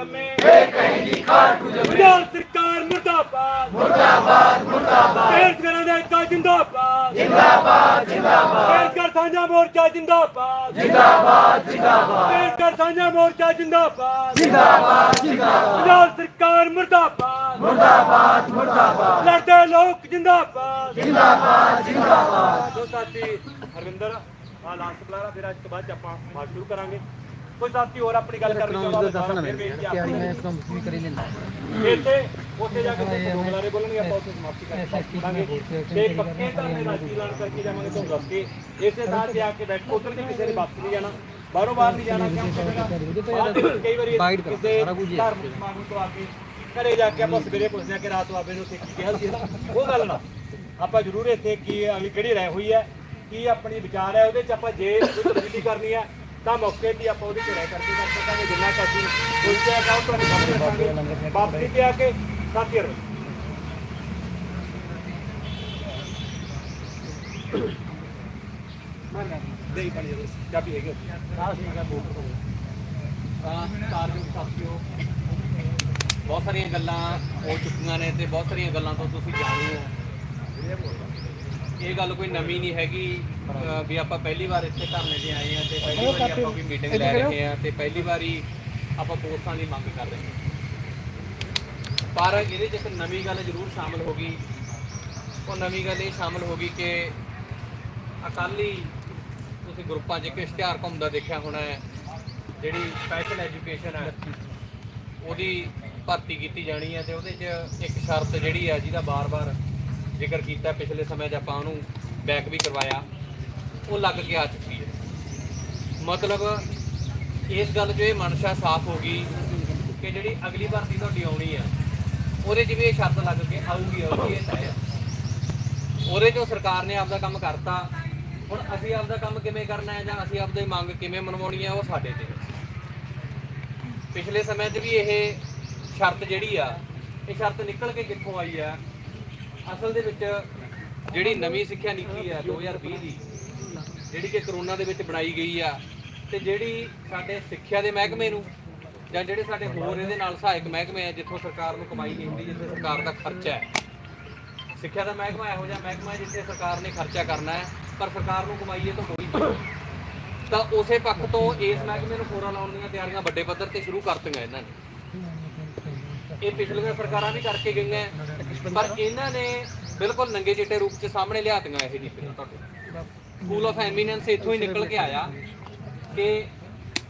ਨਿਕੰਮੇ ਫੇਰ ਕਹੇਗੀ ਖਾੜਕੂ ਜੰਮੇ ਪੰਜਾਬ ਸਰਕਾਰ ਮੁਰਦਾਬਾਦ। ਮੁਰਦਾਬਾਦ ਮੁਰਦਾਬਾਦ। ਬੇਰੁਜ਼ਗਾਰਾਂ ਦਾ ਏਕਾ ਜਿੰਦਾਬਾਦ। ਜਿੰਦਾਬਾਦ ਜਿੰਦਾਬਾਦ। ਬੇਰੁਜ਼ਗਾਰ ਸਾਂਝਾ ਮੋਰਚਾ ਜਿੰਦਾਬਾਦ। ਜਿੰਦਾਬਾਦ ਜਿੰਦਾਬਾਦ। ਬੇਰੁਜ਼ਗਾਰ ਸਾਂਝਾ ਮੋਰਚਾ ਜਿੰਦਾਬਾਦ। ਜਿੰਦਾਬਾਦ ਜਿੰਦਾਬਾਦ। ਪੰਜਾਬ ਸਰਕਾਰ ਮੁਰਦਾਬਾਦ। ਮੁਰਦਾਬਾਦ ਮੁਰਦਾਬਾਦ। ਲੜਦੇ ਲੋਕ ਜਿੰਦਾਬਾਦ। ਜਿੰਦਾਬਾਦ ਜਿੰਦਾਬਾਦ। ਦੋ ਸਾਥੀ ਹਰਵਿੰਦਰ ਆ ਲਾਸਟ ਬੁਲਾਰਾ ਫਿਰ ਅੱਜ ਤੋਂ ਬਾਅਦ ਆਪਾਂ ਬਾਤ ਸ਼ੁਰੂ ਕਰਾਂਗੇ। ਕੋਈ ਸਾਥੀ ਹੋਰ ਆਪਣੀ ਗੱਲ ਕਰਨੀ ਚਾਹੁੰਦਾ ਤਾਂ ਬੇਨਤੀ ਆ ਤਿਆਰੀ ਮੈਂ ਵੀ ਕਰੀ ਲੈਂਦਾ ਇੱਥੇ ਉੱਥੇ ਜਾ ਕੇ ਤੇ ਬੁਲਾਰੇ ਬੋਲਣਗੇ ਆਪਾਂ ਉੱਥੇ ਸਮਾਪਤੀ ਕਰਾਂਗੇ ਤੇ ਪੱਕੇ ਧਰਨੇ ਰਾਜੀ ਐਲਾਨ ਕਰਕੇ ਜਾਵਾਂਗੇ ਤੁਹਾਨੂੰ ਦੱਸ ਕੇ ਇਸੇ ਥਾਂ ਤੇ ਆ ਕੇ ਬੈਠੋ ਉਧਰ ਦੀ ਕਿਸੇ ਨੇ ਵਾਪਸ ਨਹੀਂ ਜਾਣਾ ਬਾਹਰੋਂ ਬਾਹਰ ਨਹੀਂ ਜਾਣਾ ਕਿਉਂਕਿ ਕਈ ਵਾਰੀ ਕਿਸੇ ਸਾਰਾ ਕੁਝ ਹੀ ਹੈ। ਧਾਰਮਿਕ ਸਮਾਗਮ ਤੋਂ ਆ ਕੇ ਘਰੇ ਜਾ ਕੇ ਆਪਾਂ ਸਵੇਰੇ ਪੁੱਛਦੇ ਆ ਕਿ ਰਾਤ ਬਾਬੇ ਨੂੰ ਕੀ ਕਿਹਾ ਸੀ। ਉਹ ਗੱਲ ਨਾ। ਆਪਾਂ ਜ਼ਰੂਰ ਇੱਥੇ ਕੀ ਅਗਲੀ ਕਿਹੜੀ ਰਾਇ ਹੋਈ ਹੈ ਕੀ ਆਪਣੀ ਵਿਚਾਰ ਹੈ ਉਹਦੇ ਚ ਆਪਾਂ ਜੇ ਕੋਈ ਤਬਦੀਲੀ ਕਰਨੀ ਹੈ ਤਾਂ ਮੌਕੇ ਤੇ ਆਪਾਂ ਉਹਦੀ ਚੜਾਈ ਕਰਕੇ ਕਰ ਸਕਾਂਗੇ ਜਿੰਨਾ ਕੁ ਅਸੀਂ ਸੋਚਿਆ ਉਹ ਤੁਹਾਨੂੰ ਸਾਹਮਣੇ ਰੱਖਾਂਗੇ ਵਾਪਸੀ ਤੇ ਆ ਕੇ ਸਾਥੀਆਂ ਨੂੰ ਦੇਈ ਪਾਣੀ ਦੇ ਚਾਬੀ ਹੈਗੀ ਖਾਸ ਨਹੀਂ ਕਰ ਬੋਲ ਤਾਂ। ਸਾਥੀਓ ਬਹੁਤ ਸਾਰੀਆਂ ਗੱਲਾਂ ਹੋ ਚੁੱਕੀਆਂ ਨੇ ਤੇ ਬਹੁਤ ਸਾਰੀਆਂ ਗੱਲਾਂ ਤੋਂ ਤੁਸੀਂ ਜਾਣੂ ਹੋ। ਇਹ ਗੱਲ ਕੋਈ ਨਵੀਂ ਨਹੀਂ ਹੈਗੀ ਅਹ ਵੀ ਆਪਾਂ ਪਹਿਲੀ ਵਾਰ ਇੱਥੇ ਧਰਨੇ ਤੇ ਆਏ ਆ ਤੇ ਪਹਿਲੀ ਵਾਰੀ ਆਪਾਂ ਕੋਈ ਮੀਟਿੰਗ ਲੈ ਰਹੇ ਆ ਤੇ ਪਹਿਲੀ ਵਾਰੀ ਆਪਾਂ ਪੋਸਟਾਂ ਦੀ ਮੰਗ ਕਰ ਰਹੇ ਹਾਂ। ਪਰ ਇਹਦੇ 'ਚ ਇੱਕ ਨਵੀਂ ਗੱਲ ਜ਼ਰੂਰ ਸ਼ਾਮਲ ਹੋ ਗਈ। ਉਹ ਨਵੀਂ ਗੱਲ ਇਹ ਸ਼ਾਮਲ ਹੋ ਗਈ ਕਿ ਅਕਾਲੀ ਤੁਸੀਂ ਗਰੁੱਪਾਂ 'ਚ ਇੱਕ ਇਸ਼ਤਿਹਾਰ ਘੁੰਮਦਾ ਦੇਖਿਆ ਹੋਣਾ ਹੈ ਜਿਹੜੀ ਸਪੈਸ਼ਲ ਐਜੂਕੇਸ਼ਨ ਹੈ ਉਹਦੀ ਭਰਤੀ ਕੀਤੀ ਜਾਣੀ ਹੈ ਤੇ ਉਹਦੇ 'ਚ ਇੱਕ ਸ਼ਰਤ ਜਿਹੜੀ ਹੈ ਜਿਹਦਾ ਬਾਰ-ਬਾਰ ਜ਼ਿਕਰ ਕੀਤਾ, ਪਿਛਲੇ ਸਮੇਂ 'ਚ ਆਪਾਂ ਉਹਨੂੰ ਬੈਕ ਵੀ ਕਰਵਾਇਆ। ਉਹ ਲੱਗ ਕੇ ਆ ਚੁੱਕੀ ਹੈ। ਮਤਲਬ ਇਸ ਗੱਲ 'ਚ ਇਹ ਮਨਸ਼ਾ ਸਾਫ਼ ਹੋ ਗਈ ਕਿ ਜਿਹੜੀ ਅਗਲੀ ਭਰਤੀ ਤੁਹਾਡੀ ਆਉਣੀ ਆ, ਉਹਦੇ 'ਚ ਵੀ ਇਹ ਸ਼ਰਤ ਲੱਗ ਕੇ ਆਊਗੀ ਆਊਗੀ, ਇਹ ਤੈਅ ਉਹਦੇ 'ਚੋਂ ਸਰਕਾਰ ਨੇ ਆਪਦਾ ਕੰਮ ਕਰਤਾ। ਹੁਣ ਅਸੀਂ ਆਪਦਾ ਕੰਮ ਕਿਵੇਂ ਕਰਨਾ ਹੈ ਜਾਂ ਅਸੀਂ ਆਪਦੀ ਮੰਗ ਕਿਵੇਂ ਮਨਵਾਉਣੀ ਹੈ ਉਹ ਸਾਡੇ ਤੇ ਪਿਛਲੇ ਸਮੇਂ 'ਚ ਵੀ ਇਹ ਸ਼ਰਤ ਜਿਹੜੀ ਆ, ਇਹ ਸ਼ਰਤ ਨਿਕਲ ਕੇ ਕਿੱਥੋਂ ਆਈ ਆ ਅਸਲ ਦੇ ਵਿੱਚ ਜਿਹੜੀ ਨਵੀਂ ਸਿੱਖਿਆ ਨੀਤੀ ਹੈ 2020 ਦੀ, ਜਿਹੜੀ ਕਿ ਕਰੋਨਾ ਦੇ ਵਿੱਚ ਬਣਾਈ ਗਈ ਆ, ਤੇ ਜਿਹੜੀ ਸਾਡੇ ਸਿੱਖਿਆ ਦੇ ਮਹਿਕਮੇ ਨੂੰ ਜਾਂ ਜਿਹੜੇ ਸਾਡੇ ਹੋਰ ਇਹਦੇ ਨਾਲ ਸਹਾਇਕ ਮਹਿਕਮੇ ਆ, ਜਿੱਥੋਂ ਸਰਕਾਰ ਨੂੰ ਕਮਾਈ ਨਹੀਂ ਹੁੰਦੀ, ਜਿੱਥੇ ਸਰਕਾਰ ਦਾ ਖਰਚਾ ਹੈ। ਸਿੱਖਿਆ ਦਾ ਮਹਿਕਮਾ ਇਹੋ ਜਿਹਾ ਮਹਿਕਮਾ ਹੈ ਜਿੱਥੇ ਸਰਕਾਰ ਨੇ ਖਰਚਾ ਕਰਨਾ ਹੈ, ਪਰ ਸਰਕਾਰ ਨੂੰ ਕਮਾਈ ਇਹ ਤੋਂ ਕੋਈ ਤਾਂ ਉਸੇ ਪੱਖ ਤੋਂ ਇਸ ਮਹਿਕਮੇ ਨੂੰ ਫੋਰਾ ਲਾਉਣ ਦੀਆਂ ਤਿਆਰੀਆਂ ਵੱਡੇ ਪੱਧਰ ਤੇ ਸ਼ੁਰੂ ਕਰਤੀਆਂ ਇਹਨਾਂ ਨੇ। ਇਹ ਪਿਛਲੀਆਂ ਸਰਕਾਰਾਂ ਵੀ ਕਰਕੇ ਗਈਆਂ। ਪਰ ਇਹਨਾਂ ਨੇ ਬਿਲਕੁਲ ਨੰਗੇ ਚਿੱਟੇ ਰੂਪ 'ਚ ਸਾਹਮਣੇ ਲਿਆਤੀਆਂ ਇਹ ਨੀਤੀਆਂ ਤੁਹਾਡੇ ਸਕੂਲ ਆਫ ਐਮੀਨੈਂਸ ਇੱਥੋਂ ਹੀ ਨਿਕਲ ਕੇ ਆਇਆ ਕਿ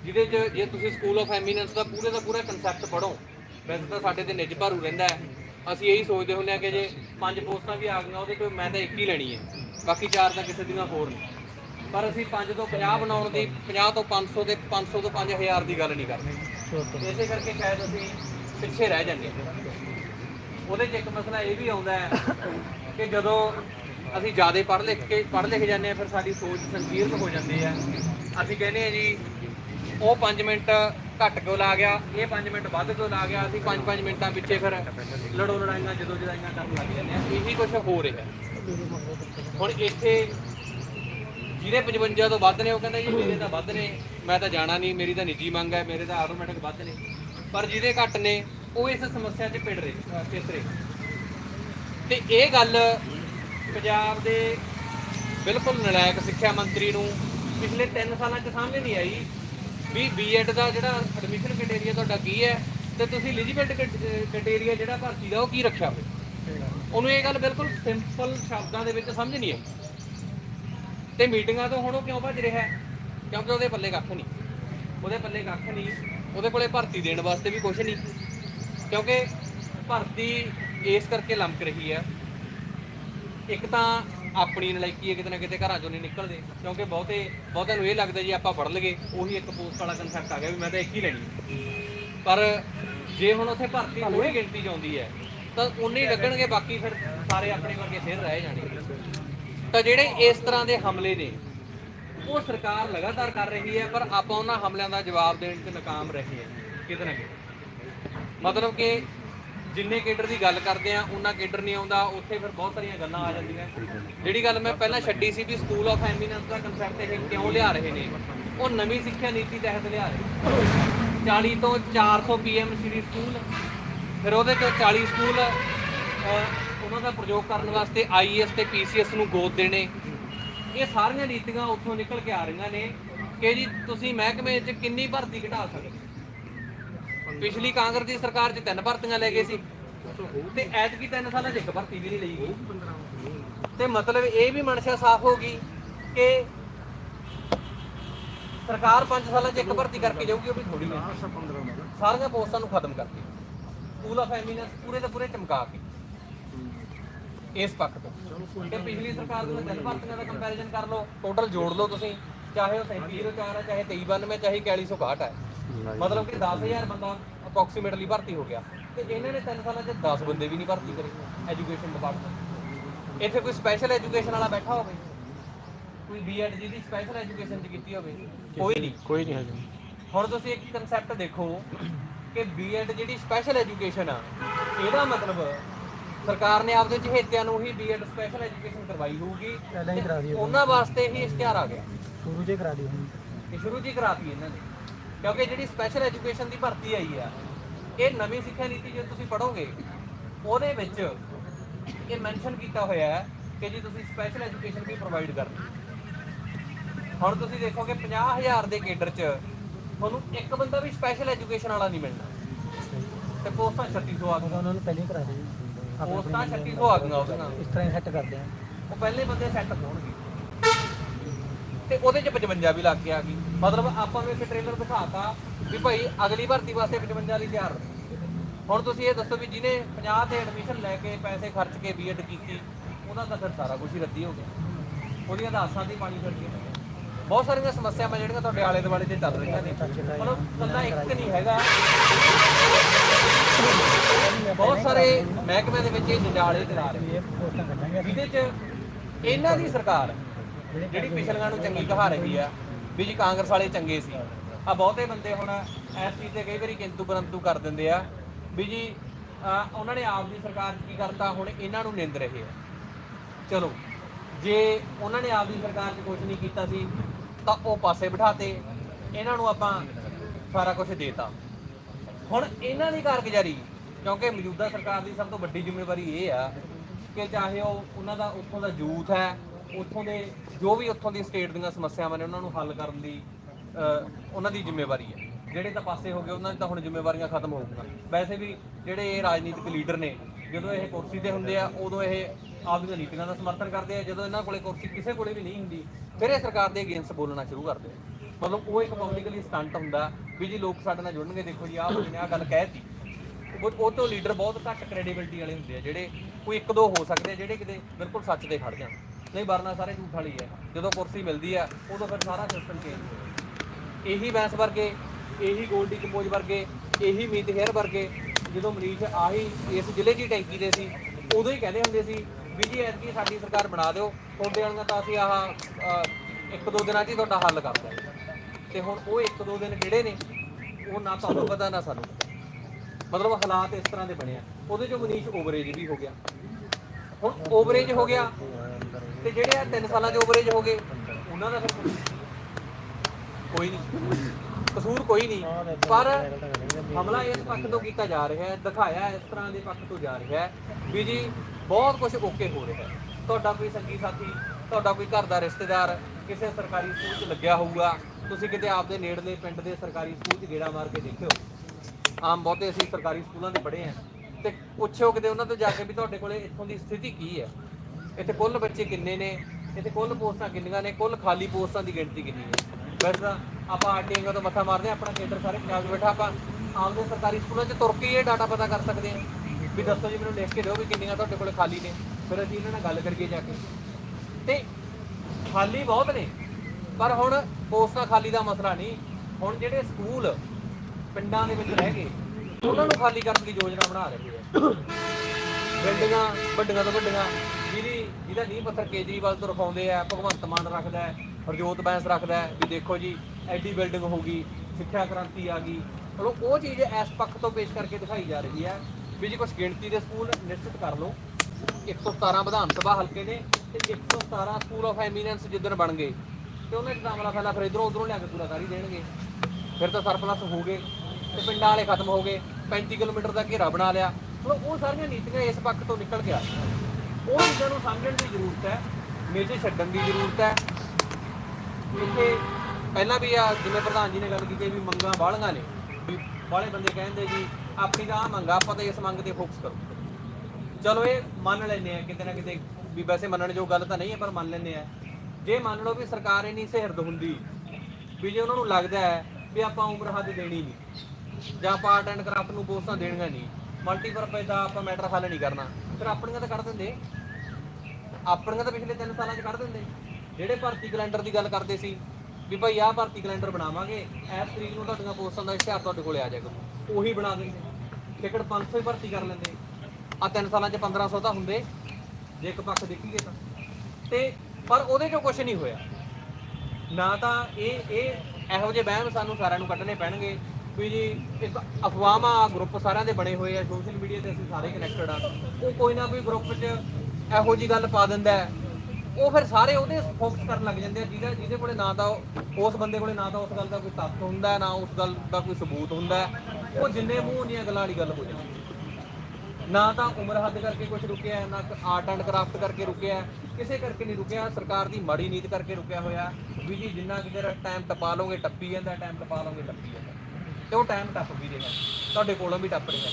ਜਿਹਦੇ 'ਚ ਜੇ ਤੁਸੀਂ ਸਕੂਲ ਆਫ ਐਮੀਨੈਂਸ ਦਾ ਪੂਰੇ ਦਾ ਪੂਰਾ ਕਨਸੈਪਟ ਪੜ੍ਹੋ, ਵੈਸੇ ਤਾਂ ਸਾਡੇ ਤੇ ਨਿੱਜ ਭਾਰੂ ਰਹਿੰਦਾ ਹੈ। ਅਸੀਂ ਇਹੀ ਸੋਚਦੇ ਹੁੰਦੇ ਆ ਕਿ ਜੇ ਪੰਜ ਪੋਸਟਾਂ ਵੀ ਆ ਗਈਆਂ, ਉਹਦੇ ਤੋਂ ਮੈਂ ਤਾਂ ਇੱਕ ਹੀ ਲੈਣੀ ਹੈ। ਬਾਕੀ ਚਾਰ ਤਾਂ ਕਿਸੇ ਦੀਆਂ ਹੋਰ ਨੇ ਪਰ ਅਸੀਂ 5 ਤੋਂ 50 ਬਣਾਉਣ ਦੀ 50 ਤੋਂ 500 ਤੇ 500 ਤੋਂ 5000 ਦੀ ਗੱਲ ਨਹੀਂ ਕਰਦੇ। ਇਸੇ ਕਰਕੇ ਸ਼ਾਇਦ ਅਸੀਂ ਪਿੱਛੇ ਰਹਿ ਜਾਂਦੇ ਹਾਂ ਉਹਦੇ 'ਚ ਇੱਕ ਮਸਲਾ ਇਹ ਵੀ ਆਉਂਦਾ ਹੈ ਕਿ ਜਦੋਂ ਅਸੀਂ ਜ਼ਿਆਦਾ ਪੜ੍ਹ ਲਿਖ ਕੇ, ਪੜ੍ਹ ਲਿਖ ਜਾਂਦੇ ਹਾਂ, ਫਿਰ ਸਾਡੀ ਸੋਚ ਸੰਕੀਰਣ ਹੋ ਜਾਂਦੀ ਹੈ। ਅਸੀਂ ਕਹਿੰਦੇ ਆ ਜੀ, ਉਹ 5 ਮਿੰਟ ਘੱਟ ਕਿਉਂ ਲਾ ਗਿਆ, ਇਹ 5 ਮਿੰਟ ਵੱਧ ਕਿਉਂ ਲਾ ਗਿਆ, ਅਸੀਂ 5-5 ਮਿੰਟਾਂ ਪਿੱਛੇ ਫਿਰ ਲੜੋ ਲੜਾਈਆਂ, ਜਦੋਂ ਜਦਾਈਆਂ ਕਰਨ ਲੱਗ ਜਾਂਦੇ ਆ ਇਹੀ ਕੁਝ ਹੋ ਰਿਹਾ। ਹੁਣ ਇੱਥੇ ਜਿਹੜੇ 55 ਤੋਂ ਵੱਧ ਨੇ, ਉਹ ਕਹਿੰਦਾ ਜੀ ਮੇਰੇ ਤਾਂ ਵੱਧ ਨੇ, ਮੈਂ ਤਾਂ ਜਾਣਾ ਨਹੀਂ, ਮੇਰੀ ਤਾਂ ਨਿੱਜੀ ਮੰਗ ਹੈ, ਮੇਰੇ ਤਾਂ ਆਟੋਮੈਟਿਕ ਵੱਧ ਨੇ। ਪਰ ਜਿਹਦੇ ਘੱਟ ਨੇ, ਉਹ ਇਸ ਸਮੱਸਿਆ 'ਚ ਪਿੜ ਰਹੇ ਪਿਸ ਰਹੇ। ਤੇ ਇਹ ਗੱਲ ਪੰਜਾਬ ਦੇ ਬਿਲਕੁਲ ਨਲਾਇਕ ਸਿੱਖਿਆ ਮੰਤਰੀ ਨੂੰ ਪਿਛਲੇ 3 ਸਾਲਾਂ 'ਚ ਸਾਹਮਣੇ ਨਹੀਂ ਆਈ ਵੀ ਬੀਐਡ ਦਾ ਜਿਹੜਾ ਐਡਮਿਸ਼ਨ ਕ੍ਰਾਈਟੇਰੀਆ ਤੁਹਾਡਾ ਕੀ ਹੈ ਤੇ ਤੁਸੀਂ ਐਲੀਜੀਬਿਲਟੀ ਕ੍ਰਾਈਟੇਰੀਆ ਜਿਹੜਾ ਭਰਤੀ ਦਾ ਉਹ ਕੀ ਰੱਖਿਆ ਹੋਵੇ ਉਹਨੂੰ ਇਹ ਗੱਲ ਬਿਲਕੁਲ ਸਿੰਪਲ ਸ਼ਬਦਾਂ ਦੇ ਵਿੱਚ ਸਮਝ ਨਹੀਂ ਆਈ। ਤੇ ਮੀਟਿੰਗਾਂ ਤੋਂ ਹੁਣ ਉਹ ਕਿਉਂ ਭੱਜ ਰਿਹਾ? ਕਿਉਂਕਿ ਉਹਦੇ ਪੱਲੇ ਕੱਖ ਨਹੀਂ। ਉਹਦੇ ਪੱਲੇ ਕੱਖ ਨਹੀਂ। ਉਹਦੇ ਕੋਲੇ ਭਰਤੀ ਦੇਣ ਵਾਸਤੇ ਵੀ ਕੁਝ ਨਹੀਂ। ਕਿਉਂਕਿ ਭਰਤੀ ਇਸ ਕਰਕੇ ਲੰਮਕ ਰਹੀ ਹੈ। ਇੱਕ ਤਾਂ ਆਪਣੀ ਨਲਾਇਕੀ ਹੈ ਕਿਤੇ ਨਾ ਕਿਤੇ ਘਰਾਂ ਚੋਂ ਨਹੀਂ ਨਿਕਲਦੇ। ਕਿਉਂਕਿ ਬਹੁਤੇ ਬਹੁਤਿਆਂ ਨੂੰ ਇਹ ਲੱਗਦਾ ਜੀ ਆਪਾਂ ਪੜ੍ਹ ਲਗੇ ਉਹੀ ਇੱਕ ਪੋਸਟ ਵਾਲਾ ਕਨਸੈਪਟ ਆ ਗਿਆ ਵੀ ਮੈਂ ਤਾਂ ਇੱਕ ਹੀ ਲੈਣੀ। ਪਰ ਜੇ ਹੁਣ ਉੱਥੇ ਭਰਤੀ ਥੋੜੀ ਗਿਣਤੀ 'ਚ ਆਉਂਦੀ ਹੈ ਤਾਂ ਉਨੇ ਹੀ ਲੱਗਣਗੇ ਬਾਕੀ ਫਿਰ ਸਾਰੇ ਆਪਣੇ ਵਰਗੇ ਫਿਰ ਰਹਿ ਜਾਣਗੇ ਤਾਂ ਜਿਹੜੇ ਇਸ ਤਰ੍ਹਾਂ ਦੇ ਹਮਲੇ ਨੇ ਉਹ ਸਰਕਾਰ ਲਗਾਤਾਰ ਕਰ ਰਹੀ ਹੈ, ਪਰ ਆਪਾਂ ਉਹਨਾਂ ਹਮਲਿਆਂ ਦਾ ਜਵਾਬ ਦੇਣ 'ਚ ਨਾਕਾਮ ਰਹੇ ਹਾਂ। ਕਿਤੇ ਨਾ ਕਿਤੇ। ਮਤਲਬ ਕਿ ਜਿੰਨੇ ਕੇਡਰ ਦੀ ਗੱਲ ਕਰਦੇ ਆ ਉਹਨਾਂ ਕੇਡਰ ਨਹੀਂ ਆਉਂਦਾ, ਉੱਥੇ ਫਿਰ ਬਹੁਤ ਸਾਰੀਆਂ ਗੱਲਾਂ ਆ ਜਾਂਦੀਆਂ। ਜਿਹੜੀ ਗੱਲ ਮੈਂ ਪਹਿਲਾਂ ਛੱਡੀ ਸੀ ਵੀ ਸਕੂਲ ਆਫ ਐਮੀਨੈਂਸ ਦਾ ਕਨਸੈਪਟ ਇਹ ਕਿਉਂ ਲਿਆ ਰਹੇ ਨੇ? ਉਹ ਨਵੀਂ ਸਿੱਖਿਆ ਨੀਤੀ ਤਹਿਤ ਲਿਆ ਰਹੇ 40 ਤੋਂ 400 ਪੀਐਮ ਸ਼੍ਰੀ ਸਕੂਲ ਫਿਰ ਉਹਦੇ ਤੋਂ 40 ਸਕੂਲ ਉਹਨਾਂ ਦਾ ਪ੍ਰਯੋਗ ਕਰਨ ਵਾਸਤੇ ਆਈਐਸ ਤੇ ਪੀਸੀਐਸ ਨੂੰ ਗੋਦ ਦੇਣੇ। ਇਹ ਸਾਰੀਆਂ ਨੀਤੀਆਂ ਉੱਥੋਂ ਨਿਕਲ ਕੇ ਆ ਰਹੀਆਂ ਨੇ ਕਿ ਜੀ ਤੁਸੀਂ ਮਹਿਕਮੇ 'ਚ ਕਿੰਨੀ ਭਰਤੀ ਘਟਾ ਸਕਦੇ ਪਿਛਲੀ ਕਾਂਗਰਸ ਦੀ ਸਰਕਾਰ 'ਚ ਤਿੰਨ ਭਰਤੀਆਂ ਲੈ ਗਏ ਸੀ। ਤੇ ਐਤਕੀ ਤਿੰਨ ਸਾਲਾਂ 'ਚ ਇੱਕ ਭਰਤੀ ਵੀ ਨਹੀਂ ਲਈ ਗਈ। ਤੇ ਮਤਲਬ ਇਹ ਵੀ ਮਨਸ਼ਾ ਸਾਫ਼ ਹੋ ਗਈ ਕਿ ਸਰਕਾਰ 5 ਸਾਲਾਂ 'ਚ ਇੱਕ ਭਰਤੀ ਕਰਕੇ ਜਾਊਗੀ, ਉਹ ਵੀ ਥੋੜੀ ਹੈ। ਸਾਰੀਆਂ ਪੋਸਟਾਂ ਨੂੰ ਖਤਮ ਕਰਤੀ। ਸਕੂਲ ਆਫ ਐਮੀਨੈਂਸ ਪੂਰੇ ਦੇ ਪੂਰੇ ਚਮਕਾ ਕੇ। ਇਸ ਪੱਖ ਤੋਂ। ਤੇ ਪਿਛਲੀ ਸਰਕਾਰ ਦੀਆਂ ਤਿੰਨ ਭਰਤੀਆਂ ਦਾ ਕੰਪੈਰੀਜ਼ਨ ਕਰ ਲਓ ਟੋਟਲ ਜੋੜ ਲਓ ਤੁਸੀਂ ਚਾਹੇ ਉਹ 3704 ਹੈ ਚਾਹੇ 2392 ਚਾਹੇ 4161 ਹੈ। ਮਤਲਬ ਕਿ 10000 ਬੰਦਾ ਅਪਰੋਕਸੀਮੇਟਲੀ ਭਰਤੀ ਹੋ ਗਿਆ। ਤੇ ਇਹਨਾਂ ਨੇ ਤਿੰਨ ਸਾਲਾਂ 'ਚ 10 ਬੰਦੇ ਵੀ ਨਹੀਂ ਭਰਤੀ ਕਰੇ ਐਜੂਕੇਸ਼ਨ ਡਿਪਾਰਟਮੈਂਟ ਇੱਥੇ ਕੋਈ ਸਪੈਸ਼ਲ ਐਜੂਕੇਸ਼ਨ ਵਾਲਾ ਬੈਠਾ ਹੋਵੇ ਕੋਈ ਬੀਐਡ ਜਿਹਦੀ ਸਪੈਸ਼ਲ ਐਜੂਕੇਸ਼ਨ 'ਚ ਕੀਤੀ ਹੋਵੇ ਕੋਈ ਨਹੀਂ। ਕੋਈ ਨਹੀਂ ਹੈਗਾ ਹੁਣ ਤੁਸੀਂ ਇੱਕ ਕਨਸੈਪਟ ਦੇਖੋ ਕਿ ਬੀਐਡ ਜਿਹੜੀ ਸਪੈਸ਼ਲ ਐਜੂਕੇਸ਼ਨ ਆ ਇਹਦਾ ਮਤਲਬ ਸਰਕਾਰ ਨੇ ਆਪਦੇ ਚਹੇਤਿਆਂ ਨੂੰ ਹੀ ਬੀਐਡ ਸਪੈਸ਼ਲ ਐਜੂਕੇਸ਼ਨ ਕਰਵਾਈ ਹੋਊਗੀ ਪਹਿਲਾਂ ਹੀ ਤੇ ਕਰਾ ਦਿੱਤੀ ਹੋਊਗੀ। ਉਹਨਾਂ ਵਾਸਤੇ ਹੀ ਇਸ਼ਤਿਹਾਰ ਆ ਗਿਆ। ਸ਼ੁਰੂ ਜੇ ਕਰਾ ਦੀ ਹੁਣ। ਇਹ ਸ਼ੁਰੂ ਜੀ ਕਰਾਤੀ ਇਹਨਾਂ ਨੇ ਕਿਉਂਕਿ ਜਿਹੜੀ ਸਪੈਸ਼ਲ ਐਜੂਕੇਸ਼ਨ ਦੀ ਭਰਤੀ ਆਈ ਆ ਇਹ ਨਵੀਂ ਸਿੱਖਿਆ ਨੀਤੀ ਜੇ ਤੁਸੀਂ ਪੜੋਗੇ ਉਹਦੇ ਵਿੱਚ ਇਹ ਮੈਂਸ਼ਨ ਕੀਤਾ ਹੋਇਆ ਹੈ ਕਿ ਜੀ ਤੁਸੀਂ ਸਪੈਸ਼ਲ ਐਜੂਕੇਸ਼ਨ ਵੀ ਪ੍ਰੋਵਾਈਡ ਕਰਨੀ। ਹੁਣ ਤੁਸੀਂ ਦੇਖੋਗੇ 50000 ਦੇ ਕੇਡਰ 'ਚ ਤੁਹਾਨੂੰ ਇੱਕ ਬੰਦਾ ਵੀ ਸਪੈਸ਼ਲ ਐਜੂਕੇਸ਼ਨ ਵਾਲਾ ਨਹੀਂ ਮਿਲਣਾ। ਤੇ ਪੋਸਟਾਂ 3600 ਆ ਗਈਆਂ। ਉਹਨਾਂ ਨੂੰ ਪਹਿਲਾਂ ਹੀ ਕਰਾ ਦੇ ਪੋਸਟਾਂ 3600 ਆ ਗਈਆਂ ਉਹਦੇ ਨਾਲ। ਇਸ ਤਰ੍ਹਾਂ ਹੀ ਸੈੱਟ ਕਰਦੇ ਆ। ਉਹ ਪਹਿਲੇ ਬੰਦੇ ਸੈੱਟ ਹੋਣਗੇ। ਤੇ ਉਹਦੇ ਚ 55 ਵੀ ਲੱਗ ਗਿਆ ਗਈ। ਮਤਲਬ ਆਪਾਂ ਨੂੰ ਇੱਕ ਟ੍ਰੇਲਰ ਦਿਖਾਤਾ ਵੀ ਭਾਈ ਅਗਲੀ ਭਰਤੀ ਵਾਸਤੇ 55 ਲਈ ਤਿਆਰ। ਹੁਣ ਤੁਸੀਂ ਇਹ ਦੱਸੋ ਵੀ ਜਿਹਨੇ 50 ਤੇ ਐਡਮਿਸ਼ਨ ਲੈ ਕੇ ਪੈਸੇ ਖਰਚ ਕੇ ਬੀਐਡ ਕੀਤੀ ਉਹਦਾ ਤਾਂ ਫਿਰ ਸਾਰਾ ਕੁਝ ਹੀ ਰੱਦੀ ਹੋ ਗਿਆ। ਉਹਦੀਆਂ ਆਸਾਂ ਦੀ ਪਾਣੀ ਫਿਰ ਗਿਆ ਬਹੁਤ ਸਾਰੀਆਂ ਸਮੱਸਿਆਵਾਂ ਜਿਹੜੀਆਂ ਤੁਹਾਡੇ ਆਲੇ ਦੁਆਲੇ ਤੇ ਚੱਲ ਰਹੀਆਂ ਨੇ। ਮਤਲਬ ਕੱਲਾ ਇੱਕ ਨਹੀਂ ਹੈਗਾ। ਬਹੁਤ ਸਾਰੇ ਮਹਿਕਮਿਆਂ ਦੇ ਵਿੱਚ ਇਹ ਜੰਜਾਲੇ ਚਲਾ ਰਹੇ ਇਹ ਜਿਹਦੇ ਚ ਇਹਨਾਂ ਦੀ ਸਰਕਾਰ, ਜਿਹੜੀ ਪਿਛਲੀਆਂ ਨੂੰ ਚੰਗੀ ਕਹਾ ਰਹੀ ਆ, ਵੀ ਜੀ ਕਾਂਗਰਸ ਵਾਲੇ ਚੰਗੇ ਸੀ। ਆ ਬਹੁਤੇ ਬੰਦੇ ਹੁਣ ਇਸ ਚੀਜ਼ ਤੇ ਕਈ ਵਾਰੀ ਕਿੰਤੂ ਪਰੰਤੂ ਕਰ ਦਿੰਦੇ ਆ, ਵੀ ਜੀ ਅਹ ਉਹਨਾਂ ਨੇ ਆਪ ਦੀ ਸਰਕਾਰ 'ਚ ਕੀ ਕਰਤਾ, ਹੁਣ ਇਹਨਾਂ ਨੂੰ ਨਿੰਦ ਰਹੇ ਆ। ਚਲੋ, ਜੇ ਉਹਨਾਂ ਨੇ ਆਪਦੀ ਸਰਕਾਰ 'ਚ ਕੁਝ ਨਹੀਂ ਕੀਤਾ ਸੀ, ਤਾਂ ਉਹ ਪਾਸੇ ਬਿਠਾਤੇ, ਇਹਨਾਂ ਨੂੰ ਆਪਾਂ ਸਾਰਾ ਕੁਝ ਦੇਤਾ। ਹੁਣ ਇਹਨਾਂ ਦੀ ਕਾਰਗੁਜ਼ਾਰੀ, ਕਿਉਂਕਿ ਮੌਜੂਦਾ ਸਰਕਾਰ ਦੀ ਸਭ ਤੋਂ ਵੱਡੀ ਜ਼ਿੰਮੇਵਾਰੀ ਇਹ ਆ ਕਿ ਚਾਹੇ ਉਹ ਉਹਨਾਂ ਦਾ ਉੱਥੋਂ ਦਾ ਯੂਥ ਹੈ, ਉੱਥੋਂ ਦੇ ਜੋ ਵੀ ਉੱਥੋਂ ਦੀ ਸਟੇਟ ਦੀਆਂ ਸਮੱਸਿਆਵਾਂ ਨੇ ਉਹਨਾਂ ਨੂੰ ਹੱਲ ਕਰਨ ਦੀ ਉਹਨਾਂ ਦੀ ਜ਼ਿੰਮੇਵਾਰੀ ਹੈ। ਜਿਹੜੇ ਤਾਂ ਪਾਸੇ ਹੋ ਗਏ, ਉਹਨਾਂ ਦੀ ਤਾਂ ਹੁਣ ਜ਼ਿੰਮੇਵਾਰੀਆਂ ਖਤਮ ਹੋ ਗਈਆਂ ਵੈਸੇ ਵੀ ਜਿਹੜੇ ਇਹ ਰਾਜਨੀਤਿਕ ਲੀਡਰ ਨੇ, ਜਦੋਂ ਇਹ ਕੁਰਸੀ ਤੇ ਹੁੰਦੇ ਆ, ਉਦੋਂ ਇਹ ਆਪਦੀਆਂ ਨੀਤੀਆਂ ਦਾ ਸਮਰਥਨ ਕਰਦੇ ਆ। ਜਦੋਂ ਇਹਨਾਂ ਕੋਲੇ ਕੁਰਸੀ ਕਿਸੇ ਕੋਲੇ ਵੀ ਨਹੀਂ ਹੁੰਦੀ, ਫਿਰ ਇਹ ਸਰਕਾਰ ਦੇ ਅਗੇਂਸਟ ਬੋਲਣਾ ਸ਼ੁਰੂ ਕਰਦੇ ਆ। ਮਤਲਬ ਉਹ ਇੱਕ ਪਬਲਿਕਲੀ ਸਟੰਟ ਹੁੰਦਾ ਵੀ ਜੀ ਲੋਕ ਸਾਡੇ ਨਾਲ ਜੁੜਨਗੇ, ਦੇਖੋ ਜੀ, ਆਹ ਬੰਦੇ ਨੇ ਆਹ ਗੱਲ ਕਹਿਤੀ ਉਹ ਉਹ ਤੋਂ ਲੀਡਰ ਬਹੁਤ ਘੱਟ ਕ੍ਰੈਡੀਬਿਲਟੀ ਵਾਲੇ ਹੁੰਦੇ ਆ, ਜਿਹੜੇ ਕੋਈ ਇੱਕ ਦੋ ਹੋ ਸਕਦੇ ਆ, ਜਿਹੜੇ ਕਿਤੇ ਬਿਲਕੁਲ ਸੱਚ ਤੇ ਖੜ ਜਾਣ। ਨਹੀਂ, ਵਰਨਾ ਸਾਰੇ ਝੂਠ ਵਾਲੀ ਹੈ ਜਦੋਂ ਕੁਰਸੀ ਮਿਲਦੀ ਆ, ਉਦੋਂ ਫਿਰ ਸਾਰਾ ਸਿਸਟਮ ਚੇਂਜ ਹੋ ਜਾਂਦਾ ਇਹੀ ਬੈਂਸ ਵਰਗੇ, ਇਹੀ ਗੋਲਡੀ ਕੰਪੋਜ ਵਰਗੇ, ਇਹੀ ਮੀਤ ਹੇਅਰ ਵਰਗੇ, ਜਦੋਂ ਮਰੀਜ਼ ਆਹੀ ਇਸ ਜ਼ਿਲ੍ਹੇ 'ਚ ਹੀ ਟੈਂਕੀ ਦੇ ਸੀ, ਉਦੋਂ ਹੀ ਕਹਿੰਦੇ ਹੁੰਦੇ ਸੀ ਵੀ ਜੀ ਐਤਕੀ ਸਾਡੀ ਸਰਕਾਰ ਬਣਾ ਦਿਓ, ਤੁਹਾਡੇ ਵਾਲੀਆਂ ਤਾਂ ਅਸੀਂ ਆਹ ਇੱਕ ਦੋ ਦਿਨਾਂ 'ਚ ਹੀ ਤੁਹਾਡਾ ਹੱਲ ਕਰ ਦਾਂਗੇ ਤੇ ਹੁਣ ਉਹ ਇੱਕ ਦੋ ਦਿਨ ਕਿਹੜੇ ਨੇ, ਉਹ ਨਾ ਤੁਹਾਨੂੰ ਪਤਾ, ਨਾ ਸਾਨੂੰ ਪਤਾ। ਮਤਲਬ ਹਾਲਾਤ ਇਸ ਤਰ੍ਹਾਂ ਦੇ ਬਣੇ ਆ। ਉਹਦੇ ਚੋਂ ਮਨੀਸ਼ ਓਵਰੇਜ ਵੀ ਹੋ ਗਿਆ। ਹੁਣ ਓਵਰੇਜ ਹੋ ਗਿਆ ਤੇ ਜਿਹੜੇ ਆ 3 ਸਾਲਾਂ 'ਚ ਓਵਰੇਜ ਹੋ ਗਏ, ਉਹਨਾਂ ਦਾ ਫਿਰ ਕੋਈ ਨਹੀਂ। ਕਸੂਰ ਕੋਈ ਨਹੀਂ। ਪਰ ਹਮਲਾ ਇਸ ਪੱਖ ਤੋਂ ਕੀਤਾ ਜਾ ਰਿਹਾ ਹੈ, ਦਿਖਾਇਆ ਇਸ ਤਰ੍ਹਾਂ ਦੇ ਪੱਖ ਤੋਂ ਜਾ ਰਿਹਾ ਹੈ ਵੀ ਜੀ ਬਹੁਤ ਕੁਝ ਓਕੇ ਹੋ ਰਿਹਾ ਹੈ। ਤੁਹਾਡਾ ਕੋਈ ਸੰਗੀ ਸਾਥੀ, ਤੁਹਾਡਾ ਕੋਈ ਘਰ ਦਾ ਰਿਸ਼ਤੇਦਾਰ ਕਿਸੇ ਸਰਕਾਰੀ ਸਕੂਲ 'ਚ ਲੱਗਿਆ ਹੋਊਗਾ ਤੁਸੀਂ ਕਿਤੇ ਆਪਦੇ ਨੇੜਲੇ ਪਿੰਡ ਦੇ ਸਰਕਾਰੀ ਸਕੂਲ 'ਚ ਗੇੜਾ ਮਾਰ ਕੇ ਦੇਖਿਓ। ਆਮ ਬਹੁਤੇ ਅਸੀਂ ਸਰਕਾਰੀ ਸਕੂਲਾਂ ਦੇ ਪੜ੍ਹੇ ਆ। ਤੇ ਪੁੱਛਿਓ ਕਿਤੇ ਉਹਨਾਂ ਤੋਂ ਜਾ ਕੇ ਵੀ ਤੁਹਾਡੇ ਕੋਲੇ ਇੱਥੋਂ ਦੀ ਸਥਿਤੀ ਕੀ ਹੈ। ਇੱਥੇ ਕੁੱਲ ਬੱਚੇ ਕਿੰਨੇ ਨੇ? ਇੱਥੇ ਕੁੱਲ ਪੋਸਟਾਂ ਕਿੰਨੀਆਂ ਨੇ? ਕੁੱਲ ਖਾਲੀ ਪੋਸਟਾਂ ਦੀ ਗਿਣਤੀ ਕਿੰਨੀ ਹੈ? ਵੈਸੇ ਤਾਂ ਆਪਾਂ ਆਰਟੀਆਈਆਂ ਤੋਂ ਮੱਥਾ ਮਾਰਦੇ ਹਾਂ, ਆਪਣਾ ਕੇਂਦਰ ਸਾਰੇ ਪੰਜਾਬ 'ਚ ਬੈਠਾ ਆਪਾਂ ਆਪਦੇ ਸਰਕਾਰੀ ਸਕੂਲਾਂ 'ਚ ਤੁਰ ਕੇ ਹੀ ਇਹ ਡਾਟਾ ਪਤਾ ਕਰ ਸਕਦੇ ਹਾਂ। ਵੀ ਦੱਸੋ ਜੀ ਮੈਨੂੰ ਲਿਖ ਕੇ ਦਿਓ ਵੀ ਕਿੰਨੀਆਂ ਤੁਹਾਡੇ ਕੋਲ ਖਾਲੀ ਨੇ। ਫਿਰ ਅਸੀਂ ਇਹਨਾਂ ਨਾਲ ਗੱਲ ਕਰੀਏ ਜਾ ਕੇ। ਤੇ ਖਾਲੀ ਬਹੁਤ ਨੇ। ਪਰ ਹੁਣ ਪੋਸਟਾਂ ਖਾਲੀ ਦਾ ਮਸਲਾ ਨਹੀਂ। ਹੁਣ ਜਿਹੜੇ ਸਕੂਲ ਪਿੰਡਾਂ ਦੇ ਵਿੱਚ ਰਹਿ ਗਏ, ਉਹਨਾਂ ਨੂੰ ਖਾਲੀ ਕਰਨ ਦੀ ਯੋਜਨਾ ਬਣਾ ਰਹੇ ਆ। ਬਿਲਡਿੰਗਾਂ, ਵੱਡੀਆਂ ਤੋਂ ਵੱਡੀਆਂ, ਜਿਹਦੀ ਜਿਹਦਾ ਨੀਂਹ ਪੱਥਰ ਕੇਜਰੀਵਾਲ ਤੋਂ ਰਖਾਉਂਦੇ ਆ, ਭਗਵੰਤ ਮਾਨ ਰੱਖਦਾ ਹੈ, ਹਰਜੋਤ ਬੈਂਸ ਰੱਖਦਾ ਹੈ ਵੀ ਦੇਖੋ ਜੀ, ਐਡੀ ਬਿਲਡਿੰਗ ਹੋ ਗਈ, ਸਿੱਖਿਆ ਕ੍ਰਾਂਤੀ ਆ ਗਈ। ਚਲੋ, ਉਹ ਚੀਜ਼ ਇਸ ਪੱਖ ਤੋਂ ਪੇਸ਼ ਕਰਕੇ ਦਿਖਾਈ ਜਾ ਰਹੀ ਹੈ ਵੀ ਜੀ ਕੁਝ ਗਿਣਤੀ ਦੇ ਸਕੂਲ ਨਿਸ਼ਚਿਤ ਕਰ ਲਓ 117 ਵਿਧਾਨ ਸਭਾ ਹਲਕੇ ਨੇ ਤੇ 117 ਸਕੂਲ ਆਫ ਐਮੀਨੈਂਸ ਜਿੱਦਣ ਬਣ ਗਏ ਤੇ ਉਹਨਾਂ ਦਾ ਅਮਲਾ ਫੈਲਾ ਫਿਰ ਇਧਰੋਂ ਉਧਰੋਂ ਲਿਆ ਕੇ ਪੂਰਾ ਕਰ ਹੀ ਦੇਣਗੇ। ਫਿਰ ਤਾਂ ਸਰਪਲਸ ਹੋ ਗਏ ਤੇ ਪਿੰਡਾਂ ਵਾਲੇ ਖਤਮ ਹੋ ਗਏ 35 ਕਿਲੋਮੀਟਰ ਦਾ ਘੇਰਾ ਬਣਾ ਲਿਆ। ਮਤਲਬ ਉਹ ਸਾਰੀਆਂ ਨੀਤੀਆਂ ਇਸ ਪੱਖ ਤੋਂ ਨਿਕਲ ਗਿਆ ਉਹ ਚੀਜ਼ਾਂ ਨੂੰ ਸਮਝਣ ਦੀ ਜ਼ਰੂਰਤ ਹੈ, ਮੇਜੇ ਛੱਡਣ ਦੀ ਜ਼ਰੂਰਤ ਹੈ। ਇੱਥੇ ਪਹਿਲਾਂ ਵੀ ਆ, ਜਿਵੇਂ ਪ੍ਰਧਾਨ ਜੀ ਨੇ ਗੱਲ ਕੀਤੀ ਵੀ ਮੰਗਾਂ ਬਾਹਲੀਆਂ ਨੇ, ਵੀ ਬਾਹਲੇ ਬੰਦੇ ਕਹਿੰਦੇ ਜੀ, ਆਪਣੀ ਤਾਂ ਆ ਮੰਗਾ ਆਪਾਂ ਤਾਂ ਇਸ ਮੰਗ ਤੇ ਫੋਕਸ ਕਰੋ। ਚਲੋ ਇਹ ਮੰਨ ਲੈਂਦੇ ਆ, ਕਿਤੇ ਨਾ ਕਿਤੇ ਵੀ ਵੈਸੇ ਮੰਨਣ ਜੋ ਗੱਲ ਤਾਂ ਨਹੀਂ ਹੈ, ਪਰ ਮੰਨ ਲੈਂਦੇ ਆ। ਜੇ ਮੰਨ ਲਓ ਵੀ ਸਰਕਾਰ ਇੰਨੀ ਸਿਹਰਦ ਹੁੰਦੀ, ਵੀ ਜੇ ਉਹਨਾਂ ਨੂੰ ਲੱਗਦਾ ਹੈ ਵੀ ਆਪਾਂ ਉਮਰ ਹੱਦ ਦੇਣੀ ਨਹੀਂ, ਜਾਂ ਆਪਾਂ ਆਰਟ ਐਂਡ ਕਰਾਫਟ ਨੂੰ ਪੋਸਟਾਂ ਦੇਣੀਆਂ ਨਹੀਂ ਮਲਟੀਪਰਪਸ ਦਾ ਆਪਾਂ ਮੈਟਰ ਹੱਲ ਨਹੀਂ ਕਰਨਾ, ਫਿਰ ਆਪਣੀਆਂ ਤਾਂ ਕੱਢ ਦਿੰਦੇ। ਆਪਣੀਆਂ ਤਾਂ ਪਿਛਲੇ 3 ਸਾਲਾਂ 'ਚ ਕੱਢ ਦਿੰਦੇ। ਜਿਹੜੇ ਭਰਤੀ ਕੈਲੰਡਰ ਦੀ ਗੱਲ ਕਰਦੇ ਸੀ, ਵੀ ਭਾਈ ਆਹ ਭਰਤੀ ਕੈਲੰਡਰ ਬਣਾਵਾਂਗੇ ਇਸ ਤਰੀਕ ਨੂੰ ਤੁਹਾਡੀਆਂ ਪੋਸਟਾਂ ਦਾ ਇਸ਼ਤਿਹਾਰ ਤੁਹਾਡੇ ਕੋਲੇ ਆ ਜਾਏਗਾ। ਉਹੀ ਬਣਾ ਦਿੰਦੇ। ਟਿਕਟ 500 ਹੀ ਭਰਤੀ ਕਰ ਲੈਂਦੇ ਆ 3 ਸਾਲਾਂ 'ਚ 1500 ਤਾਂ ਹੁੰਦੇ। ਜੇ ਇੱਕ ਪੱਖ ਦੇਖੀਏ ਤਾਂ। ਤੇ ਪਰ ਉਹਦੇ 'ਚੋਂ ਕੁਝ ਨਹੀਂ ਹੋਇਆ। ਨਾ ਤਾਂ ਇਹ ਇਹ ਇਹੋ ਜਿਹੇ ਵਹਿਮ ਸਾਨੂੰ ਸਾਰਿਆਂ ਨੂੰ ਕੱਢਣੇ ਪੈਣਗੇ ਵੀ ਜੀ, ਇੱਕ ਅਫਵਾਹਾਂ ਗਰੁੱਪ ਸਾਰਿਆਂ ਦੇ ਬਣੇ ਹੋਏ ਆ ਸੋਸ਼ਲ ਮੀਡੀਆ ਤੇ ਅਸੀਂ ਸਾਰੇ ਕਨੈਕਟਡ ਆ। ਉਹ ਕੋਈ ਨਾ ਕੋਈ ਗਰੁੱਪ 'ਚ ਇਹੋ ਜੀ ਗੱਲ ਪਾ ਦਿੰਦਾ ਹੈ। ਉਹ ਫਿਰ ਸਾਰੇ ਉਹਦੇ ਫੋਕਸ ਕਰਨ ਲੱਗ ਜਾਂਦੇ ਆ, ਜਿਹਦਾ, ਜਿਹਦੇ ਕੋਲੇ ਨਾ ਤਾਂ ਉਹ- ਉਸ ਬੰਦੇ ਕੋਲੇ ਨਾ ਤਾਂ ਉਸ ਗੱਲ ਦਾ ਕੋਈ ਤੱਥ ਹੁੰਦਾ, ਨਾ ਉਸ ਗੱਲ ਦਾ ਕੋਈ ਸਬੂਤ ਹੁੰਦਾ। ਉਹ ਜਿੰਨੇ ਮੂੰਹ ਉਨੀਆਂ ਗੱਲਾਂ ਵਾਲੀ ਗੱਲ ਹੋ ਜਾਂਦੀ ਨਾ ਤਾਂ ਉਮਰ ਹੱਦ ਕਰਕੇ ਕੁਝ ਰੁਕਿਆ ਹੈ, ਨਾ ਆਰਟ ਐਂਡ ਕਰਾਫਟ ਕਰਕੇ ਰੁਕਿਆ ਹੈ, ਕਿਸੇ ਕਰਕੇ ਨਹੀਂ ਰੁਕਿਆ ਸਰਕਾਰ ਦੀ ਮਾੜੀ ਨੀਤ ਕਰਕੇ ਰੁਕਿਆ ਹੋਇਆ ਵੀ ਜੀ ਜਿੰਨਾ ਕਿਤੇ ਟਾਈਮ ਟਪਾ ਲਓਗੇ ਟੱਪੀ ਜਾਂਦਾ ਟਾਈਮ ਟਪਾ ਲਓਗੇ ਟੱਪੀ ਜਾਂਦਾ। ਤੇ ਉਹ ਟਾਈਮ ਟੱਪ ਵੀ ਰਿਹਾ ਤੁਹਾਡੇ ਕੋਲੋਂ ਵੀ ਟੱਪ ਰਿਹਾ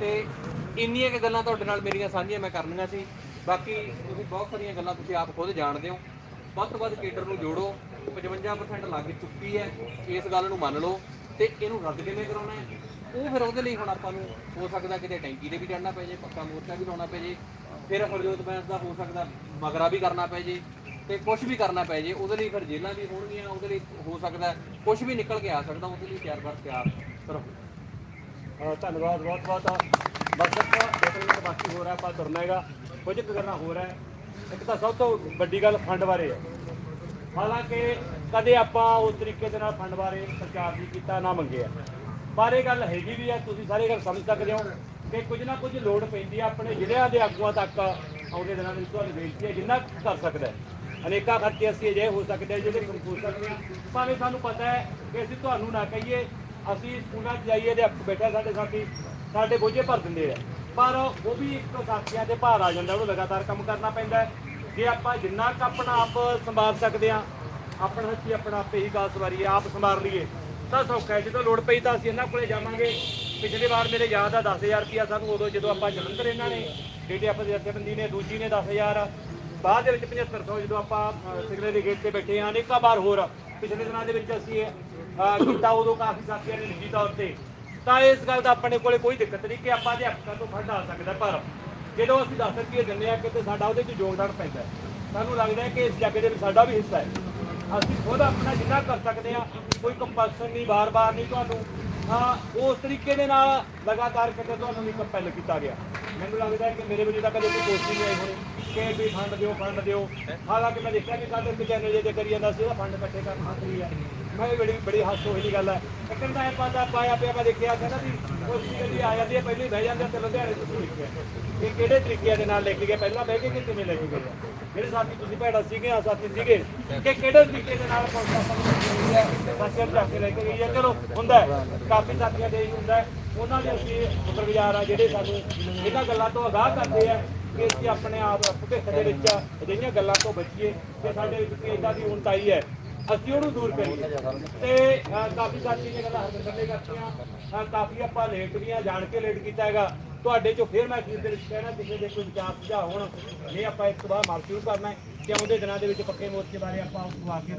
ਤੇ ਇੰਨੀਆਂ ਕਿ ਗੱਲਾਂ ਤੁਹਾਡੇ ਨਾਲ ਮੇਰੀਆਂ ਸਾਂਝੀਆਂ ਮੈਂ ਕਰਨੀਆਂ ਸੀ। ਬਾਕੀ ਤੁਸੀਂ ਬਹੁਤ ਸਾਰੀਆਂ ਗੱਲਾਂ ਤੁਸੀਂ ਆਪ ਖੁਦ ਜਾਣਦੇ ਹੋ। ਵੱਧ ਤੋਂ ਵੱਧ ਕੇਡਰ ਨੂੰ ਜੋੜੋ। 55% ਲੱਗ ਚੁੱਕੀ ਹੈ। ਇਸ ਗੱਲ ਨੂੰ ਮੰਨ ਲਓ। ਤੇ ਇਹਨੂੰ ਰੱਦ ਕਿਵੇਂ ਕਰਾਉਣਾ ਹੈ? ਉਹ ਫਿਰ ਉਹਦੇ ਲਈ ਹੁਣ ਆਪਾਂ ਨੂੰ ਹੋ ਸਕਦਾ ਕਿਤੇ ਟੈਂਕੀ ਦੇ ਵੀ ਚੜਨਾ ਪੈ ਜੇ, ਪੱਕਾ ਮੋਰਚਾ ਵੀ ਲਾਉਣਾ ਪੈ ਜੇ, ਫਿਰ ਹਰਜੋਤ ਬੈਂਸ ਦਾ ਹੋ ਸਕਦਾ ਮਗਰਾ ਵੀ ਕਰਨਾ ਪੈ ਜੇ ਤੇ ਕੁਝ ਵੀ ਕਰਨਾ ਪੈ ਜੇ, ਉਹਦੇ ਲਈ ਫਿਰ ਜੇਲਾਂ ਵੀ ਹੋਣਗੀਆਂ, ਉਹਦੇ ਲਈ ਹੋ ਸਕਦਾ ਕੁਝ ਵੀ ਨਿਕਲ ਕੇ ਆ ਸਕਦਾ, ਉਹਦੇ ਲਈ ਤਿਆਰ ਬਰ ਤਿਆਰ ਕਰੋ ਧੰਨਵਾਦ, ਬਹੁਤ ਬਹੁਤ। ਬਸ ਇੱਕ ਬਾਕੀ ਹੋ ਰਿਹਾ ਆਪਾਂ ਤੁਰਨਾ ਹੈਗਾ। ਕੁਝ ਕੁ ਕਰਨਾ ਹੋ ਰਿਹਾ ਹੈ। ਇੱਕ ਤਾਂ ਸਭ ਤੋਂ ਵੱਡੀ ਗੱਲ ਫੰਡ ਬਾਰੇ। ਹੈ ਹਾਲਾਂਕਿ ਕਦੇ ਆਪਾਂ ਉਸ ਤਰੀਕੇ ਦੇ ਨਾਲ ਫੰਡ ਬਾਰੇ ਸਰਕਾਰ ਦੀ ਕੀਤਾ, ਨਾ ਮੰਗਿਆ। ਪਰ ਇਹ ਗੱਲ ਹੈਗੀ ਵੀ ਹੈ ਤੁਸੀਂ ਸਾਰੇ ਗੱਲ ਸਮਝ ਸਕਦੇ ਹੋ ਕਿ ਕੁਝ ਨਾ ਕੁਝ ਲੋੜ ਪੈਂਦੀ ਹੈ ਆਪਣੇ ਜ਼ਿਲ੍ਹਿਆਂ ਦੇ ਆਗੂਆਂ ਤੱਕ ਆਉਂਦੇ ਦਿਨਾਂ ਵਿੱਚ ਤੁਹਾਨੂੰ ਬੇਨਤੀ ਹੈ, ਜਿੰਨਾ ਕੁ ਕਰ ਸਕਦਾ ਅਨੇਕਾਂ ਖਰਚੇ ਅਸੀਂ ਅਜਿਹੇ ਹੋ ਸਕਦੇ ਆ ਜਿਹੜੇ ਹੋ ਸਕਦੇ ਆ। ਭਾਵੇਂ ਸਾਨੂੰ ਪਤਾ ਹੈ ਕਿ ਅਸੀਂ ਤੁਹਾਨੂੰ ਨਾ ਕਹੀਏ, ਅਸੀਂ ਸਕੂਲਾਂ 'ਚ ਜਾਈਏ ਤੇ ਬੈਠਾ ਸਾਡੇ ਸਾਥੀ, ਸਾਡੇ ਬੋਝੇ ਭਰ ਦਿੰਦੇ ਆ। ਪਰ ਉਹ ਵੀ ਇੱਕ ਸਾਥੀਆਂ ਤੇ ਭਾਰ ਆ ਜਾਂਦਾ, ਉਹਨੂੰ ਲਗਾਤਾਰ ਕੰਮ ਕਰਨਾ ਪੈਂਦਾ ਜੇ ਆਪਾਂ ਜਿੰਨਾ ਕੁ ਆਪਣਾ ਆਪ ਸੰਭਾਲ ਸਕਦੇ ਆ ਆਪਣਾ ਹੱਥੀ ਆਪਣਾ ਆਪੇ ਹੀ ਗਾਸ ਸਵਾਰੀਏ ਆਪ ਸੰਭਾਲ ਲਈਏ। ਤਾਂ ਸੌਖਾ ਹੈ ਜਦੋਂ ਲੋੜ ਪਈ ਤਾਂ ਅਸੀਂ ਇਹਨਾਂ ਕੋਲੇ ਜਾਵਾਂਗੇ। ਪਿਛਲੀ ਵਾਰ ਮੇਰੇ ਯਾਦ ਆ 10000 ਰੁਪਿਆ ਸਾਨੂੰ ਉਦੋਂ ਜਦੋਂ ਆਪਾਂ ਜਲੰਧਰ ਇਹਨਾਂ ਨੇ ਡੀਟੀਐਫ ਦੇ ਜਥੇਬੰਦੀ ਨੇ ਦੂਜੀ ਨੇ 10000 ਬਾਅਦ ਦੇ ਵਿੱਚ 7500 ਜਦੋਂ ਆਪਾਂ ਅ, ਸਿਗਲੇ ਦੇ ਗੇਟ ਤੇ ਬੈਠੇ ਹਾਂ ਅਨੇਕਾਂ ਵਾਰ ਹੋਰ। ਪਿਛਲੇ ਦਿਨਾਂ ਦੇ ਵਿੱਚ ਅਸੀਂ ਅ, ਕੀਤਾ ਉਦੋਂ ਕਾਫੀ ਸਾਥੀਆਂ ਨੇ ਨਿੱਜੀ ਤੌਰ ਤੇ। ਤਾਂ ਇਸ ਗੱਲ ਦਾ ਆਪਣੇ ਕੋਲੇ ਕੋਈ ਦਿੱਕਤ ਨਹੀਂ ਕਿ ਆਪਾਂ ਅਧਿਆਪਕਾਂ ਤੋਂ ਫੰਡ ਆ ਸਕਦਾ ਪਰ ਜਦੋਂ ਅਸੀਂ 10 ਰੁਪਏ ਦਿੰਦੇ ਆ ਕਿਤੇ ਸਾਡਾ ਉਹਦੇ 'ਚ ਯੋਗਦਾਨ ਪੈਂਦਾ ਸਾਨੂੰ ਲੱਗਦਾ ਕਿ ਇਸ ਜੱਗ ਦੇ ਵਿੱਚ ਸਾਡਾ ਵੀ ਹਿੱਸਾ ਹੈ। ਅਸੀਂ ਖੁਦ ਆਪਣਾ ਜਿੰਨਾ ਕਰ ਸਕਦੇ ਆ ਕੋਈ ਕੰਪਲਸਨ ਨਹੀਂ, ਵਾਰ-ਵਾਰ ਨਹੀਂ ਤੁਹਾਨੂੰ। ਹਾਂ, ਉਸ ਤਰੀਕੇ ਦੇ ਨਾਲ ਲਗਾਤਾਰ ਕਿਤੇ ਤੁਹਾਨੂੰ ਨਹੀਂ ਕੰਪੈਲ ਕੀਤਾ ਗਿਆ। ਮੈਨੂੰ ਲੱਗਦਾ ਕਿ ਮੇਰੇ ਵਿੱਚ ਤਾਂ ਕਦੇ ਕੋਈ ਕੋਸ਼ਿਸ਼ ਨਹੀਂ ਆਈ ਹੋਣੀ ਕਿ ਵੀ ਫੰਡ ਦਿਓ ਫੰਡ ਦਿਓ। ਹਾਲਾਂਕਿ ਮੈਂ ਦੇਖਿਆ ਕਿ ਕੱਲ੍ਹ ਇੱਕ ਚੈਨਲ ਜੇ ਕਰੀ ਜਾਂਦਾ ਸੀ ਉਹਦਾ ਫੰਡ ਇਕੱਠੇ ਕਰਨ ਹੱਥ ਲਈ ਹੈ ਮੈਂ ਵੀ ਬੜੀ ਬੜੀ ਹਾਸੋ ਹੋਈ ਗੱਲ ਹੈ। ਇੱਕ ਤਾਂ ਪਾਦਾ ਪਾਇਆ ਪਿਆ, ਮੈਂ ਦੇਖਿਆ ਕਹਿੰਦਾ ਵੀ ਉਹ ਜਿਹੜੀ ਆ ਜਾਂਦੀ ਹੈ, ਪਹਿਲੇ ਬਹਿ ਜਾਂਦੇ ਤੇ ਲੁਧਿਆਣੇ ਤੋਂ ਲਿਖਿਆ ਇਹ ਕਿਹੜੇ ਤਰੀਕੇ ਦੇ ਨਾਲ ਲੈ ਕੇ ਗਏ? ਪਹਿਲਾਂ ਬਹਿ ਕੇ ਕਿ ਕਿਵੇਂ ਲੈ ਕੇ ਗਏ ਜਿਹੜੇ ਸਾਥੀ ਤੁਸੀਂ ਭੈੜਾ ਸੀਗੇ ਆ ਸਾਥੀ ਸੀਗੇ, ਕਿ ਕਿਹੜੇ ਤਰੀਕੇ ਦੇ ਨਾਲ ਸਾਥੀਆਂ ਚੱਕ ਕੇ ਲੈ ਕੇ ਗਈ ਹੈ। ਚਲੋ, ਹੁੰਦਾ ਕਾਫੀ ਸਾਥੀਆਂ ਦੇ ਹੁੰਦਾ ਉਹਨਾਂ ਦੇ ਅਸੀਂ ਸ਼ੁਕਰਗੁਜ਼ਾਰ ਆ ਜਿਹੜੇ ਸਾਨੂੰ ਇਹਨਾਂ ਗੱਲਾਂ ਤੋਂ ਆਗਾਹ ਕਰਦੇ ਆ ਕਿ ਅਸੀਂ ਆਪਣੇ ਆਪ ਭਵਿੱਖ ਦੇ ਵਿੱਚ ਅਜਿਹੀਆਂ ਗੱਲਾਂ ਤੋਂ ਬਚੀਏ। ਕਿ ਸਾਡੇ ਵਿੱਚ ਇਦਾਂ ਦੀ ਉਣਤਾਈ ਹੈ। ਅਸੀਂ ਉਹਨੂੰ ਦੂਰ ਕਰੀਏ। ਤੇ ਅਹ, ਕਾਫੀ ਸਾਥੀ ਨੇ ਗੱਲਾਂ ਹਰਮਨ ਕਰਤੀਆਂ। ਕਾਫੀ ਆਪਾਂ ਲੇਟ ਵੀ ਆ ਜਾਣ ਕੇ ਲੇਟ ਕੀਤਾ ਹੈਗਾ। ਤੁਹਾਡੇ ਚੋਂ ਫਿਰ ਮੈਂ ਅਖੀਰ ਦੇ ਵਿੱਚ ਕਹਿਣਾ ਕਿਸੇ ਦੇ ਕੋਈ ਵਿਚਾਰ ਸੁਝਾਅ ਹੋਣ ਜੇ ਆਪਾਂ ਇੱਕ ਵਾਰ ਮਾਰ ਸ਼ੁਰੂ ਕਰਨਾ ਹੈ ਕਿ ਆਉਂਦੇ ਦਿਨਾਂ ਦੇ ਵਿੱਚ ਪੱਕੇ ਮੋਰਚੇ ਬਾਰੇ ਆਪਾਂ ਉਸ ਵਾਕਿਆ